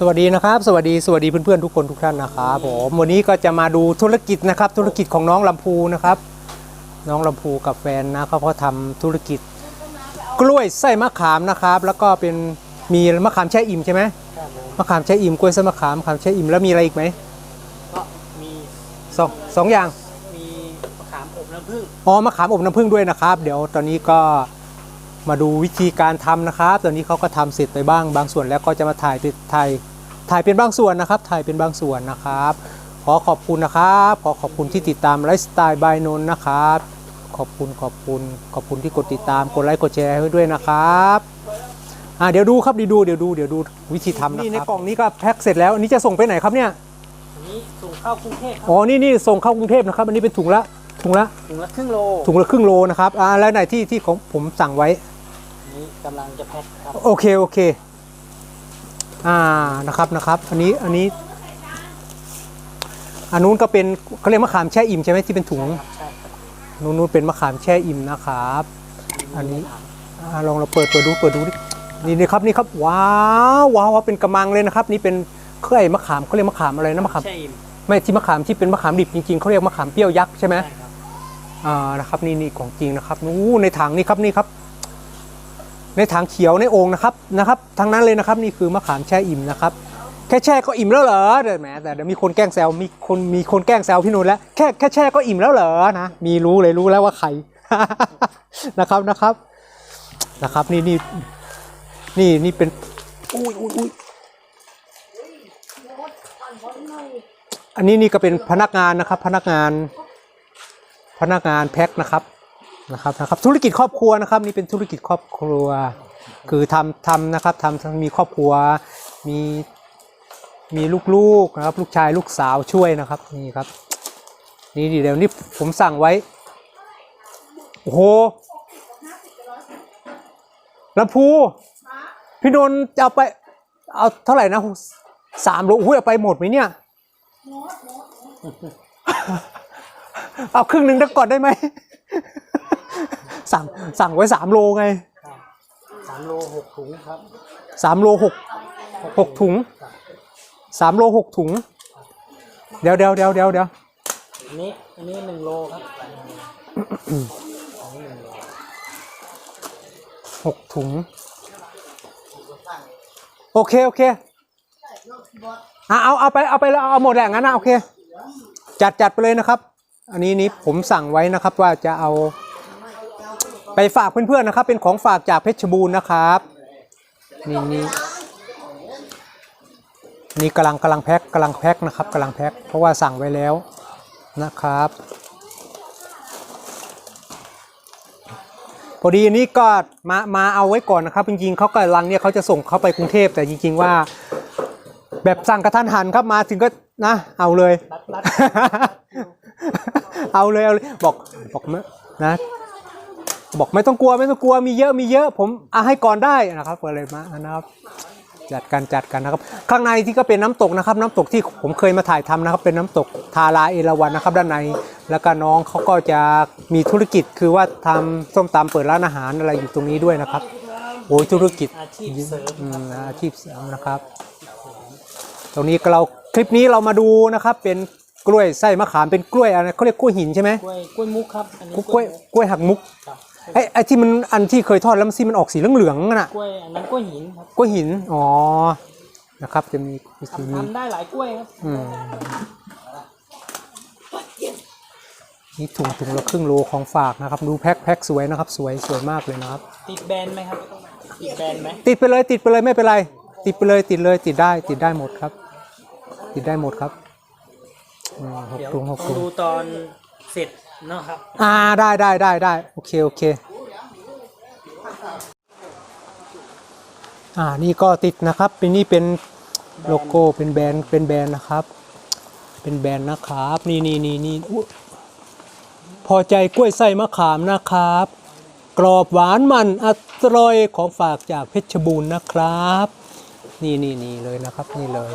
สวัสดีนะครับ สวัสดีสวัสดีเพื่อนๆทุกคนทุกท่านนะครับผมวันนี้ก็จะมาดูธุรกิจนะครับ ธุรกิจของน้องลำพูนะครับ น้องลำพูกับแฟนนะเขาก็ทำธุรกิจ กล้วยไส้มะขามนะครับ แล้วก็เป็นมีมะขามแช่อิ่มใช่ไหมครับผมมะขามแช่อิ่มกล้วยไส้มะขามมะขามแช่อิ่มแล้วมีอะไรอีกไหมก็มีสองสองอย่างมีมะขามอบน้ำผึ้งอ๋อมะขามอบน้ำผึ้งด้วยนะครับ เดี๋ยวตอนนี้ก็ มาดูวิธีการทำนะครับ ตอนนี้เขาก็ทำเสร็จไปบ้างบางส่วนแล้วก็จะมาถ่ายเป็นถ่ายถ่ายเป็นบางส่วนนะครับ ถ่ายเป็นบางส่วนนะครับ ขอขอบคุณนะครับ ขอขอบคุณที่ติดตามไลฟ์สไตล์บายนนท์นะครับ ขอบคุณขอบคุณขอบคุณที่กดติดตามกดไลค์กดแชร์ให้ด้วยนะครับอ่าเดี๋ยวดูครับเดี๋ยวดูเดี๋ยวดูเดี๋ยวดูวิธีทำนะครับนี่ในกล่องนี้ก็แพ็คเสร็จแล้วอันนี้จะส่งไปไหนครับเนี่ยอันนี้ส่งเข้ากรุงเทพครับอ๋อนี่นี่ส่งเข้ากรุงเทพนะครับ อันนี้เป็นถุงละถุงละถุงละครึ่งโลถุงละครึ่งโลนะครับอ่าแล้วไหนที่ที่ของผมสั่งไว้อั นนี้กำลังจะแพ็คครับ โอเคโอเค อ่านะครับนะครับ อันนี้อันนี้อันนู้นก็เป็นเขาเรียกมะขามแช่อิ่มใช่ไหมที่เป็นถุงใช่ครับนู้นนู้นเป็นมะขามแช่อิ่มนะครับ อันนี้อ่าลองเราเปิดเปิดดูเปิดดูดินี่นี่ครับนี่ครับว้าวว้าวว้าวเป็นกระมังเลยนะครับ นี่เป็นเคยมะขามเขาเรียกมะขามอะไรนะมะขามใช่อิ่มไม่ที่มะขามที่เป็นมะขามดิบจริงๆเขาเรียกมะขามเปรี้ยวยักษ์ใช่ไหมใช่ครับอ่านะครับ นี่นี่ของจริงนะครับนู้ในถังนี่ครับนี่ครับ ในถังเขียวในโอ่งนะครับนะครับทางนั้นเลยนะครับนี่คือมะขามแช่อิ่มนะครับแค่แช่ก็อิ่มแล้วเหรอเดี๋ยวแหมแต่เดี๋ยวมีคนแกล้งแซวมีคนมีคนแกล้งแซวพี่นุ่นแล้วแค่แค่แช่ก็อิ่มแล้วเหรอนะมีรู้เลยรู้แล้วว่าใครนะครับนะครับนะครับนี่นี่นี่นี่เป็นอุ้ยอุ้ยอุ้ยอันนี้นี่ก็เป็นพนักงานนะครับ พนักงาน พนักงานแพ็คนะครับ นะครับนะครับธุรกิจครอบครัวนะครับนี่เป็นธุรกิจครอบครัว คือทำทำนะครับทำมีครอบครัวมีมีลูกๆนะครับ ลูกชายลูกสาวช่วยนะครับนี่ครับ นี่เดี๋ยวนี้ผมสั่งไว้โอ้โหลำพูพี่นนท์จะเอาไปเอาเท่าไหร่นะสามโลอุ้ยเอาไปหมดไหมเนี่ยเอาครึ่งหนึ่งได้ก่อนได้ไหม สั่งสั่งไว้สามโลไงครับสามโลหกถุงครับสามโลหกหกถุงสามโลหกถุง เดี๋ยวเดี๋ยวเดี๋ยวเดี๋ยวเดี๋ยวอันนี้อันนี้หนึ่งโลครับอันนี้หนึ่งโลหกถุง โอเค โอเคอะเอาเอาไปเอาไปแล้วเอาหมดแหละงั้นนะโอเค จัดจัดไปเลยนะครับ อันนี้นี้ผมสั่งไว้นะครับว่าจะเอา ไปฝากเพื่อนๆนะครับ เป็นของฝากจากเพชรบูรณ์นะครับนี่นี่นี่กำลังกำลังแพ็คกำลังแพ็คนะครับกำลังแพ็คเพราะว่าสั่งไว้แล้วนะครับ พอดีอันนี้ก็มามาเอาไว้ก่อนนะครับ จริงๆเขากำลังเนี่ยเขาจะส่งเข้าไปกรุงเทพแต่จริง ๆว่า แบบสั่งกระทันหันครับมาถึงก็นะ เอาเลย เอาเลยเอาเลยบอกบอกนะ บอกไม่ต้องกลัวไม่ต้องกลัวมีเยอะมีเยอะผมเอาให้ก่อนได้นะครับก็เลยมานะครับ จัดกันจัดกันนะครับ ข้างในที่ก็เป็นน้ำตกนะครับ น้ำตกที่ผมเคยมาถ่ายทำนะครับ เป็นน้ำตกทาราเอราวันนะครับ ด้านในแล้วก็น้องเขาก็จะมีธุรกิจคือว่าทำส้มตำเปิดร้านอาหารอะไรอยู่ตรงนี้ด้วยนะครับโอ้ยธุรกิจอาชีพเสริมอืมอาชีพเสริมนะครับ ตรงนี้ก็เราคลิปนี้เรามาดูนะครับ เป็นกล้วยไส้มะขามเป็นกล้วยอะไรเขาเรียกกล้วยหินใช่ไหมกล้วยกล้วยมุกครับอันนี้กล้วยกล้วยหักมุกครับ ไอ้ไอ้ที่มันอันที่เคยทอดแล้วมันซีมันออกสีเหลืองๆนั่นน่ะกล้วยอันนั้นกล้วยหินครับกล้วยหินอ๋อนะครับ จะมีวิธีทำนี้ทำได้หลายกล้วยครับอืมนี่ถุงถุงละครึ่งโลของฝากนะครับ ดูแพ็คแพ็คสวยนะครับ สวยสวยมากเลยนะครับ ติดแบรนด์ไหมครับติดแบรนด์ไหมติดไปเลยติดไปเลยไม่เป็นไร ติดไปเลยติดเลยติดได้ติดได้หมดครับ ติดได้หมดครับอืมหกเดี๋ยวถุงหกต้องถุงดูตอนเสร็จ เนาะครับ อ่าได้ได้ได้ได้โอเคโอเค อ่านี่ก็ติดนะครับเป็นนี่เป็นโลโก้เป็นแบรนด์เป็นแบรนด์นะครับ เป็นแบรนด์นะครับ นี่นี่นี่นี่อุ๊ยพอใจกล้วยไส้มะขามนะครับ กรอบหวานมันอร่อยของฝากจากเพชรบูรณ์นะครับ นี่นี่นี่เลยนะครับนี่เลย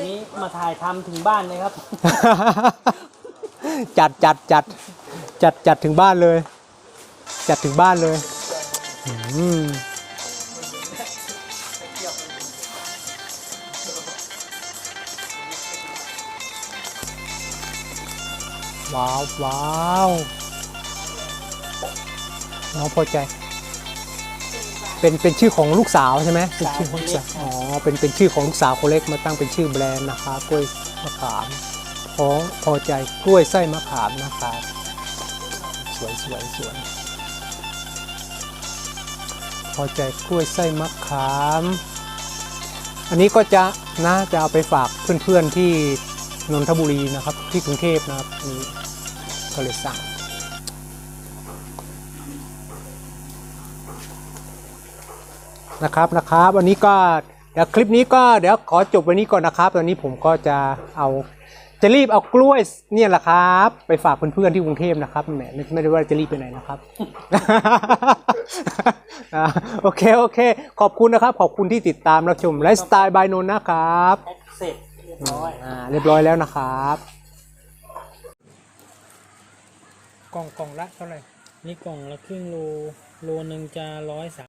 นี่มาถ่ายทำถึงบ้านเลยครับ จัดจัดจัดจัดจัดถึงบ้านเลย จัดถึงบ้านเลยอืมว้าวว้าวน้องพอใจ เป็นเป็นชื่อของลูกสาวใช่ไหมเป็นชื่อของลูกสาวอ๋อเป็นเป็นชื่อของลูกสาวคนเล็กมาตั้งเป็นชื่อแบรนด์นะคะกล้วยมะขาม พอพอใจกล้วยไส้มะขามนะครับสวยสวยสวยพอใจกล้วยไส้มะขาม อันนี้ก็จะนะจะเอาไปฝากเพื่อนๆที่นนทบุรีนะครับ ที่กรุงเทพนะครับนี่ก็เลยสั่งนะครับนะครับวันนี้ก็ เดี๋ยวคลิปนี้ก็เดี๋ยวขอจบวันนี้ก่อนนะครับ ตอนนี้ผมก็จะเอาจะรีบเอากล้วยเนี่ยแหละครับ ไปฝากเพื่อนๆที่กรุงเทพนะครับแหมไม่ไม่ได้ว่าจะรีบไปไหนนะครับอ่าโอเคโอเค ขอบคุณนะครับ ขอบคุณที่ติดตามรับชมไลฟ์สไตล์บายนนนะครับแพ็คเสร็จเรียบร้อยอ่าเรียบร้อยแล้วนะครับกล่องกล่องละเท่าไหร่นี่กล่องละครึ่งโลโลหนึ่งจะร้อยสาม